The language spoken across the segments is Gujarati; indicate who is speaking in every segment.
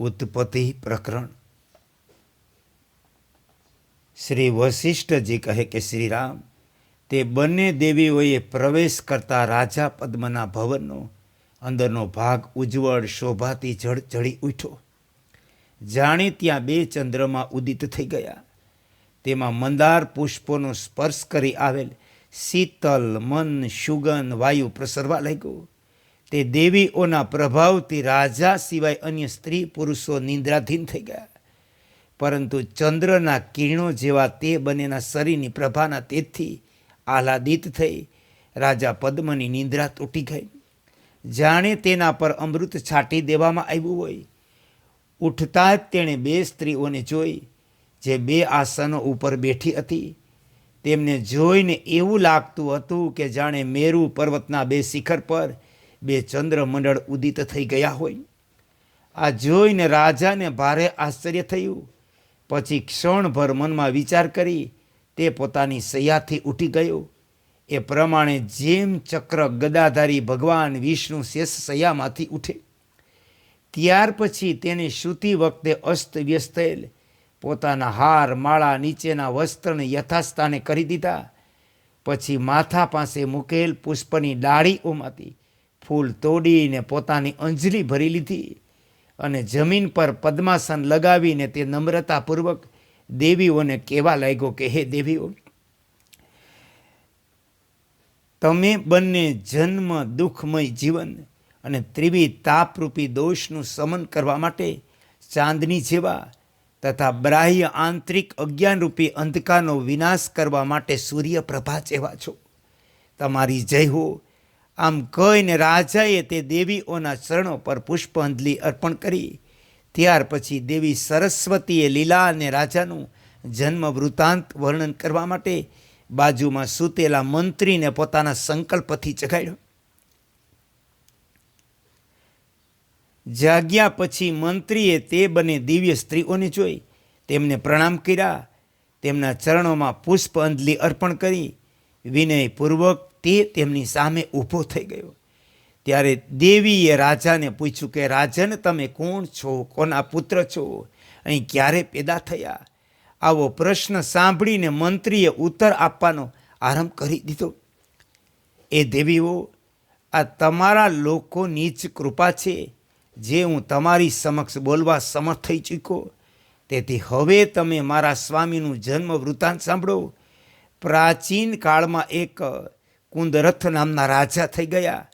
Speaker 1: ઉત્પત્તિ પ્રકરણ. શ્રી વશિષ્ઠજી કહે કે શ્રીરામ, તે બંને દેવીઓએ પ્રવેશ કરતા રાજા પદ્મના ભવનનો અંદરનો ભાગ ઉજ્જવળ શોભાથી જળ જળી ઉઠ્યો. જાણે ત્યાં બે ચંદ્રમાં ઉદિત થઈ ગયા. તેમાં મંદાર પુષ્પોનો સ્પર્શ કરી આવેલ શીતલ મન સુગંધ વાયુ પ્રસરવા લાગ્યો. તે દેવીઓના પ્રભાવથી રાજા સિવાય અન્ય સ્ત્રી પુરુષો નિંદ્રાધીન થઈ ગયા. પરંતુ ચંદ્રના કિરણો જેવા તે બંનેના શરીરની પ્રભાના તેજથી આહલાદિત થઈ રાજા પદ્મની નિંદ્રા તૂટી ગઈ. જાણે તેના પર અમૃત છાંટી દેવામાં આવ્યું હોય. ઉઠતા જ તેણે બે સ્ત્રીઓને જોઈ, જે બે આસનો ઉપર બેઠી હતી. તેમને જોઈને એવું લાગતું હતું કે જાણે મેરુ પર્વતના બે શિખર પર બે ચંદ્રમંડળ ઉદિત થઈ ગયા હોય. આ જોઈને રાજાને ભારે આશ્ચર્ય થયું. પછી ક્ષણભર મનમાં વિચાર કરી તે પોતાની સૈયાથી ઉઠી ગયો. એ પ્રમાણે જેમ ચક્ર ગદાધારી ભગવાન વિષ્ણુ શેષ સૈયામાંથી ઉઠે. ત્યાર પછી તેને શ્રુતિ વખતે અસ્ત વ્યસ્ત થયેલ પોતાના હાર માળા નીચેના વસ્ત્રને યથાસ્થાને કરી દીધા. પછી માથા પાસે મૂકેલ પુષ્પની ડાળીઓમાંથી ફૂલ તોડીને પોતાની અંજલી ભરી લીધી અને જમીન પર પદ્માસન લગાવીને તે નમ્રતાપૂર્વક દેવીઓને કહેવા લાગ્યો કે, હે દેવીઓ, તમે બંને જન્મ દુઃખમય જીવન અને ત્રિવી તાપરૂપી દોષનું સમન કરવા માટે ચાંદની જેવા તથા બાહ્ય આંતરિક અજ્ઞાનરૂપી અંધકારનો વિનાશ કરવા માટે સૂર્યપ્રભા જેવા છો. તમારી જય હો આમ કહીને રાજાએ તે દેવીઓના ચરણો પર પુષ્પાંજલિ અર્પણ કરી. ત્યાર પછી દેવી સરસ્વતીએ લીલા અને રાજાનું જન્મ વૃત્તાંત વર્ણન કરવા માટે બાજુમાં સૂતેલા મંત્રીને પોતાના સંકલ્પથી ચગાડ્યો. જાગ્યા પછી મંત્રીએ તે બંને દિવ્ય સ્ત્રીઓને જોઈ. તેમને પ્રણામ કર્યા. તેમના ચરણોમાં પુષ્પ અંજલિ અર્પણ કરી. વિનયપૂર્વક તે તેમની સામે ઊભો થઈ ગયો. ત્યારે દેવીએ રાજાને પૂછ્યું કે, રાજન, તમે કોણ છો? કોના પુત્ર છો? અહીં ક્યારે પેદા થયા? આવો પ્રશ્ન સાંભળીને મંત્રીએ ઉત્તર આપવાનો આરંભ કરી દીધો. એ દેવીઓ, આ તમારા લોકો નીચ કૃપા છે. જે હું તમારી સમક્ષ બોલવા સમર્થ થઈ ચૂક્યો. તેથી હવે તમે મારા સ્વામીનું જન્મ વૃત્તાંત સાંભળો. પ્રાચીન કાળમાં એક કુંદરથ નામના રાજા થઈ ગયા.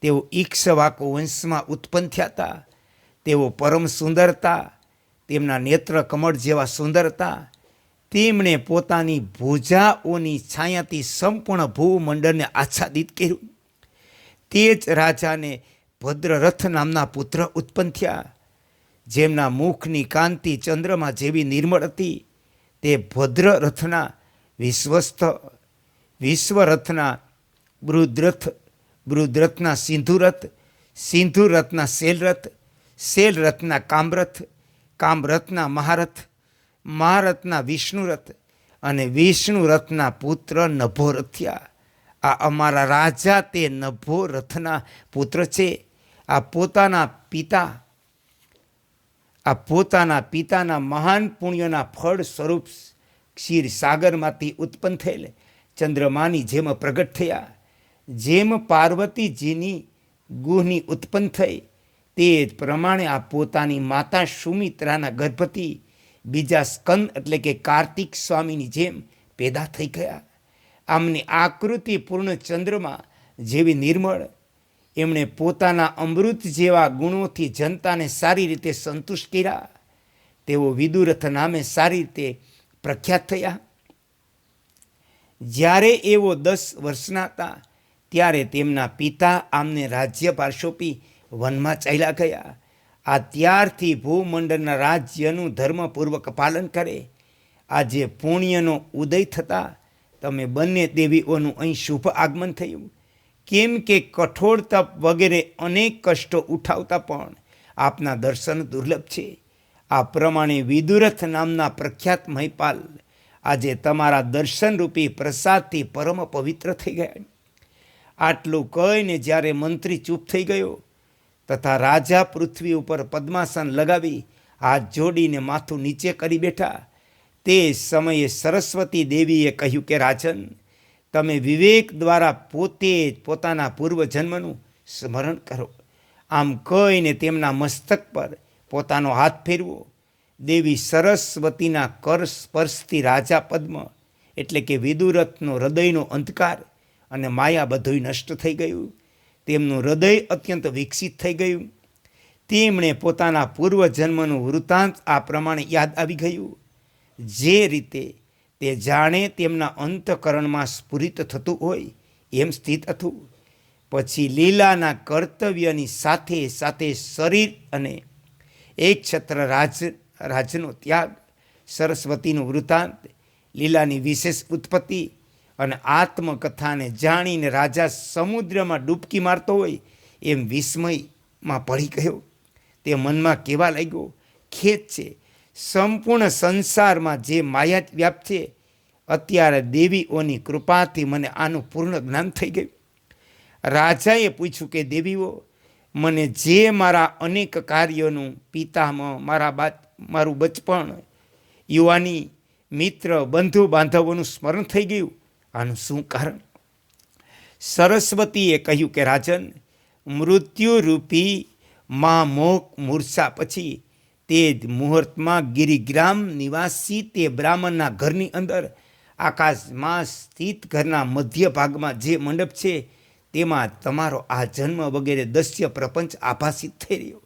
Speaker 1: તેઓ ઈક્ષવાકો વંશમાં ઉત્પન્ન થયા હતા તેઓ પરમ સુંદરતા, તેમના નેત્ર કમળ જેવા સુંદરતા, તેમણે પોતાની ભુજાઓની છાયાથી સંપૂર્ણ ભૂમંડળને આચ્છાદિત કર્યું. તે જ રાજાને ભદ્રરથ નામના પુત્ર ઉત્પન્ન થયા. જેમના મુખની કાંતિ ચંદ્રમાં જેવી નિર્મળ હતી. તે ભદ્રરથના વિશ્વસ્થ, વિશ્વરથના બૃદ્રથ બૃદ્રથના સિંધુરથ, સિંધુરથના શેલરથ શેલરથના કામરથ, કામરથના મહારથ, મહારથના વિષ્ણુરથ અને વિષ્ણુરથના પુત્ર નભોરથિયા. આ અમારા રાજા તે નભો રથના પુત્ર છે. આ પોતાના પિતા, આ પોતાના પિતાના મહાન પુણ્યના ફળ સ્વરૂપ ક્ષીર સાગરમાંથી ઉત્પન્ન થયેલ ચંદ્રમાની જેમ પ્રગટ થયા. જેમ પાર્વતીજીની ગુહની ઉત્પન્ન થઈ, તે જ પ્રમાણે આ પોતાની માતા સુમિત્રાના ગર્ભથી બીજા સ્કંદ એટલે કે કાર્તિક સ્વામીની જેમ પેદા થઈ ગયા. આમની આકૃતિ પૂર્ણ ચંદ્રમાં જેવી નિર્મળ, એમણે પોતાના અમૃત જેવા ગુણોથી જનતાને સારી રીતે સંતુષ્ટ કર્યા. તેઓ વિદુરથ નામે સારી રીતે પ્રખ્યાત થયા. જ્યારે એવો દસ વર્ષના હતા ત્યારે તેમના પિતા આમને રાજ્ય સોંપી વનમાં ચાલ્યા ગયા. આ ત્યારથી ભૂમંડળના રાજ્યનું ધર્મપૂર્વક પાલન કરે. આજે પુણ્યનો ઉદય થતાં તમે બંને દેવીઓનું અહીં શુભ આગમન થયું. કેમ કે કઠોર તપ વગેરે અનેક કષ્ટો ઉઠાવતા પણ આપના દર્શન દુર્લભ છે. આ પ્રમાણે વિદુરથ નામના પ્રખ્યાત મહિપાલ આજે તમારા દર્શનરૂપી પ્રસાદથી પરમ પવિત્ર થઈ ગયા. આટલું કહીને જ્યારે મંત્રી ચૂપ થઈ ગયો, તથા રાજા પૃથ્વી ઉપર પદ્માસન લગાવી, હાથ જોડીને માથું નીચે કરી બેઠા, તે સમયે સરસ્વતી દેવીએ કહ્યું કે, રાજન, તમે વિવેક દ્વારા પોતે જ પોતાના પૂર્વજન્મનું સ્મરણ કરો. આમ કહીને તેમના મસ્તક પર પોતાનો હાથ ફેરવો. દેવી સરસ્વતીના કર સ્પર્શથી રાજા પદ્મ, એટલે કે વિદુરથનો હૃદયનો અંધકાર અને માયા બધુંય નષ્ટ થઈ ગયું. તેમનું હૃદય અત્યંત વિકસિત થઈ ગયું. તેમણે પોતાના પૂર્વજન્મનું વૃત્તાંત આ પ્રમાણે યાદ આવી ગયું. જે રીતે તે જાણે તેમના અંતકરણમાં સ્ફુરિત થતું હોય એમ સ્થિત હતું. પછી લીલાના કર્તવ્યની સાથે સાથે શરીર અને એક છત્ર રાજ, રાજનો ત્યાગ, સરસ્વતીનું વૃત્તાંત, લીલાની વિશેષ ઉત્પત્તિ અને આત્મકથાને જાણીને રાજા સમુદ્રમાં ડૂબકી મારતો હોય એમ વિસ્મયમાં પડી ગયો. તે મનમાં કેવા લાગ્યો? ખેત છે. સંપૂર્ણ સંસારમાં જે માયા વ્યાપ છે, અત્યારે દેવીઓની કૃપાથી મને આનું પૂર્ણ જ્ઞાન થઈ ગયું. રાજાએ પૂછ્યું કે, દેવીઓ, મને જે મારા અનેક કાર્યોનું પિતામાં મારા બા, મારું બચપણ, યુવાની મિત્ર બંધુ બાંધવોનું સ્મરણ થઈ ગયું. આનું શું કારણ સરસ્વતીએ કહ્યું કે, રાજન, મૃત્યુરૂપી મા મોક મૂર્છા પછી તે જ મુહૂર્તમાં ગિરિગ્રામ નિવાસી તે બ્રાહ્મણના ઘરની અંદર આકાશમાં સ્થિત ઘરના મધ્ય ભાગમાં જે મંડપ છે તેમાં તમારો આ જન્મ વગેરે દસ્ય પ્રપંચ આભાસિત થઈ રહ્યો.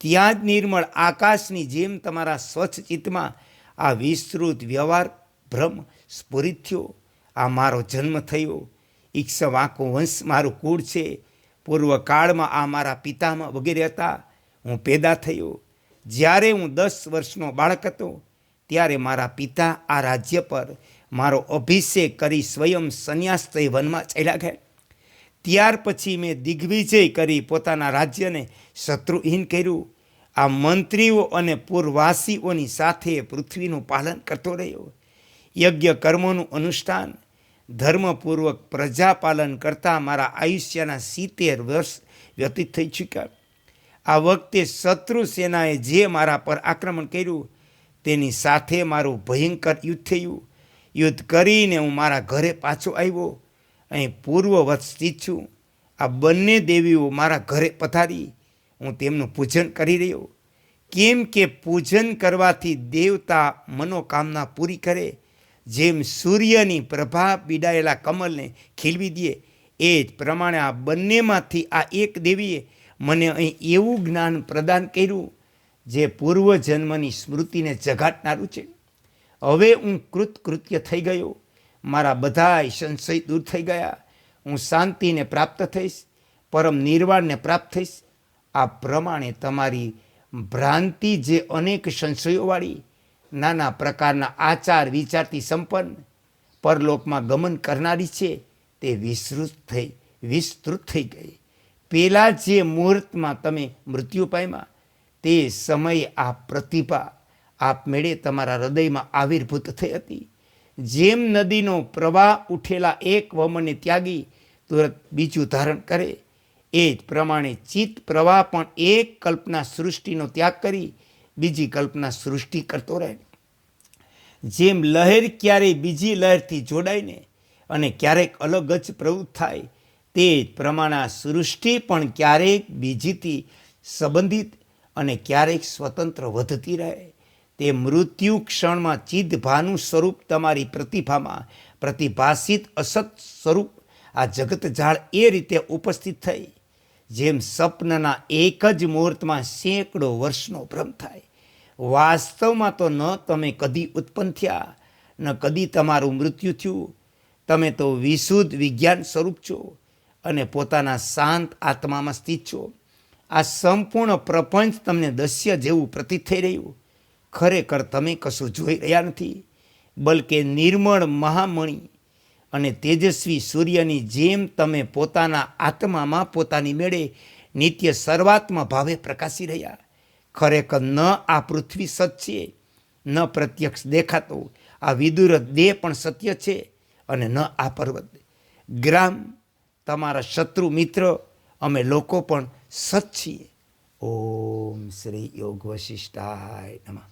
Speaker 1: ત્યાં જ નિર્મળ આકાશની જેમ તમારા સ્વચ્છ ચિત્તમાં આ વિસ્તૃત વ્યવહાર ભ્રમ સ્ફુરિત થયો. આ મારો જન્મ થયો. ઈક્ષવાકો વંશ મારું કુળ છે. પૂર્વકાળમાં આ મારા પિતામાં વગેરે હતા. હું પેદા થયો. જ્યારે હું દસ વર્ષનો બાળક હતો, ત્યારે મારા પિતા આ રાજ્ય પર મારો અભિષેક કરી સ્વયં સંન્યાસ થઈ વનમાં ચાલ્યા ગયા. ત્યાર પછી મેં દિગ્વિજય કરી પોતાના રાજ્યને શત્રુહીન કર્યું. આ મંત્રીઓ અને પૂર્વવાસીઓની સાથે પૃથ્વીનું પાલન કરતો રહ્યો. યજ્ઞ કર્મોનું અનુષ્ઠાન, ધર્મપૂર્વક પ્રજાપાલન કરતાં મારા આયુષ્યના સિત્તેર વર્ષ વ્યતીત થઈ ચૂક્યા. આ વખતે શત્રુ સેનાએ જે મારા પર આક્રમણ કર્યું, તેની સાથે મારું ભયંકર યુદ્ધ થયું. યુદ્ધ કરીને હું મારા ઘરે પાછો આવ્યો. અહીં પૂર્વવત સ્થિત છું. આ બંને દેવીઓ મારા ઘરે પથારી હું તેમનું પૂજન કરી રહ્યો. કેમ કે પૂજન કરવાથી દેવતા મનોકામના પૂરી કરે જેમ સૂર્યની પ્રભા પીડાયેલા કમલને ખીલવી દે, એ જ પ્રમાણે આ બંનેમાંથી આ એક દેવીએ મને અહીં એવું જ્ઞાન પ્રદાન કર્યું, જે પૂર્વજન્મની સ્મૃતિને જગાટનારું છે. હવે હું કૃતકૃત્ય થઈ ગયો, મારા બધાય સંશય દૂર થઈ ગયા, હું શાંતિને પ્રાપ્ત થઈશ, પરમ નિર્વાણને પ્રાપ્ત થઈશ. આ પ્રમાણે તમારી ભ્રાંતિ જે અનેક સંશયોવાળી નાના પ્રકારના આચાર વિચારથી સંપન્ન, પરલોકમાં ગમન કરનારી છે, તે વિસ્તૃત થઈ વિસ્તૃત થઈ ગઈ. પહેલાં જે મુહૂર્તમાં તમે મૃત્યુ પામ્યા, તે સમયે આ પ્રતિભા આપમેળે તમારા હૃદયમાં આવિર્ભૂત થઈ હતી. જેમ નદીનો પ્રવાહ ઉઠેલા એક વમને ત્યાગી, તુરંત બીજું ધારણ કરે. એ જ પ્રમાણે ચિત્ત પ્રવાહ પણ એક કલ્પના સૃષ્ટિનો ત્યાગ કરી બીજી કલ્પના સૃષ્ટિ કરતો રહે જેમ લહેર ક્યારેય બીજી લહેરથી જોડાઈને અને ક્યારેક અલગ જ પ્રવૃત્ત થાય, તે જ પ્રમાણે સૃષ્ટિ પણ ક્યારેક બીજીથી સંબંધિત અને ક્યારેક સ્વતંત્ર વધતી રહે. તે મૃત્યુ ક્ષણમાં ચિદભાનું સ્વરૂપ તમારી પ્રતિભામાં પ્રતિભાષિત અસત સ્વરૂપ આ જગત જાળ એ રીતે ઉપસ્થિત થઈ. જેમ સપનના એક જ મુહૂર્તમાં સેંકડો વર્ષનો ભ્રમ થાય. વાસ્તવમાં તો ન તમે કદી ઉત્પન્ન થયા, ન કદી તમારું મૃત્યુ થયું. તમે તો વિશુદ્ધ વિજ્ઞાન સ્વરૂપ છો અને પોતાના શાંત આત્મામાં સ્થિત છો. આ સંપૂર્ણ પ્રપંચ તમને દસ્ય જેવું પ્રતીત થઈ રહ્યું. ખરેખર તમે કશું જોઈ રહ્યા નથી, બલકે નિર્મળ મહામણી અને તેજસ્વી સૂર્યની જેમ તમે પોતાના આત્મામાં પોતાની મેળે નિત્ય સર્વાત્મા ભાવે પ્રકાશી રહ્યા. ખરેખર ન આ પૃથ્વી સત્ય ન પ્રત્યક્ષ દેખાતો. આ વિદુર દેહ પણ સત્ય છે અને ન આ પર્વત. ગ્રામ, તમારા શત્રુ મિત્ર, અમે લોકો પણ સત છીએ. ઓમ શ્રી યોગ વશિષ્ઠાય નમઃ.